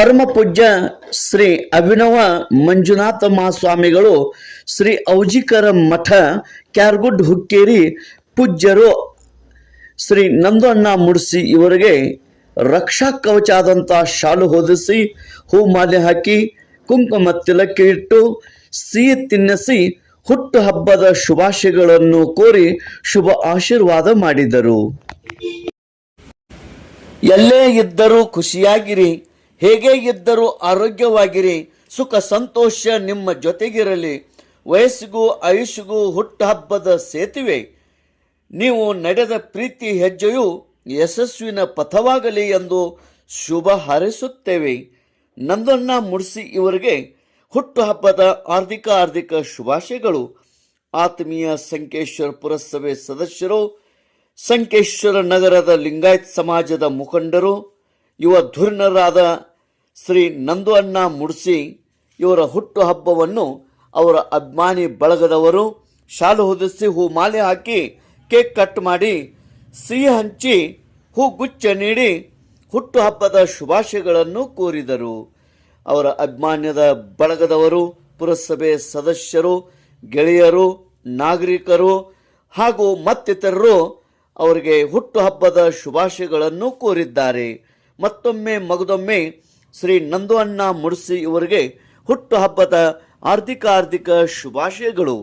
ಪರಮ ಪೂಜ್ಯ ಶ್ರೀ ಅಭಿನವ ಮಂಜುನಾಥ ಮಹಾಸ್ವಾಮಿಗಳು ಶ್ರೀ ಔಜಿಕರ ಮಠ, ಕ್ಯಾರ್ಗುಡ್ ಹುಕ್ಕೇರಿ ಪೂಜ್ಯರು ಶ್ರೀ ನಂದು ಅಣ್ಣ ಮುಡಿಸಿ ಇವರಿಗೆ ರಕ್ಷಾ ಕವಚ ಆದಂಥ ಶಾಲು ಹೊದಿಸಿ ಹೂ ಮಾಲೆ ಹಾಕಿ, ಕುಂಕುಮ ತಿಲಕ್ಕೆ ಇಟ್ಟು, ಸಿಹಿ ತಿನ್ನಿಸಿ ಹುಟ್ಟು ಹಬ್ಬದ ಶುಭಾಶಯಗಳನ್ನು ಕೋರಿ ಶುಭ ಆಶೀರ್ವಾದ ಮಾಡಿದರು. ಎಲ್ಲೇ ಇದ್ದರೂ ಖುಷಿಯಾಗಿರಿ. ಹೇಗೆ ಇದ್ದರೂ ಆರೋಗ್ಯವಾಗಿರಿ, ಸುಖ ಸಂತೋಷ ನಿಮ್ಮ ಜೊತೆಗಿರಲಿ. ವಯಸ್ಸಿಗೂ ಆಯುಷಿಗೂ ಹುಟ್ಟುಹಬ್ಬದ ಸೇತುವೆ. ನೀವು ನಡೆದ ಪ್ರೀತಿ ಹೆಜ್ಜೆಯು ಯಶಸ್ವಿನ ಪಥವಾಗಲಿ ಎಂದು ಶುಭ ಹಾರೈಸುತ್ತೇವೆ. ನಂದಣ್ಣ ಮುಡಿಸಿ ಇವರಿಗೆ ಹುಟ್ಟುಹಬ್ಬದ ಆರ್ಥಿಕ ಆರ್ಥಿಕ ಶುಭಾಶಯಗಳು. ಆತ್ಮೀಯ ಸಂಕೇಶ್ವರ ಪುರಸಭೆ ಸದಸ್ಯರು, ಸಂಕೇಶ್ವರ ನಗರದ ಲಿಂಗಾಯತ್ ಸಮಾಜದ ಮುಖಂಡರು, ಯುವ ಧುರೀಣರಾದ ಶ್ರೀ ನಂದು ಅಣ್ಣ ಮುಡ್ಸಿ ಇವರ ಹುಟ್ಟುಹಬ್ಬವನ್ನು ಅವರ ಅಭಿಮಾನಿ ಬಳಗದವರು ಶಾಲು ಹೊದಿಸಿ ಹೂ ಮಾಲೆ ಹಾಕಿ ಕೇಕ್ ಕಟ್ ಮಾಡಿ ಸಿಹಿ ಹಂಚಿ ಹೂ ಗುಚ್ಛ ನೀಡಿ ಹುಟ್ಟುಹಬ್ಬದ ಶುಭಾಶಯಗಳನ್ನು ಕೋರಿದರು. ಅವರ ಅಭಿಮಾನ್ಯದ ಬಳಗದವರು, ಪುರಸಭೆ ಸದಸ್ಯರು, ಗೆಳೆಯರು, ನಾಗರಿಕರು ಹಾಗೂ ಮತ್ತಿತರರು ಅವರಿಗೆ ಹುಟ್ಟುಹಬ್ಬದ ಶುಭಾಶಯಗಳನ್ನು ಕೋರಿದ್ದಾರೆ. ಮತ್ತೊಮ್ಮೆ, ಮಗದೊಮ್ಮೆ ಶ್ರೀ ನಂದು ಅಣ್ಣ ಮುಡ್ಸಿ ಇವರಿಗೆ ಹುಟ್ಟುಹಬ್ಬದ ಆರ್ಥಿಕ ಆರ್ಥಿಕ ಶುಭಾಶಯಗಳು.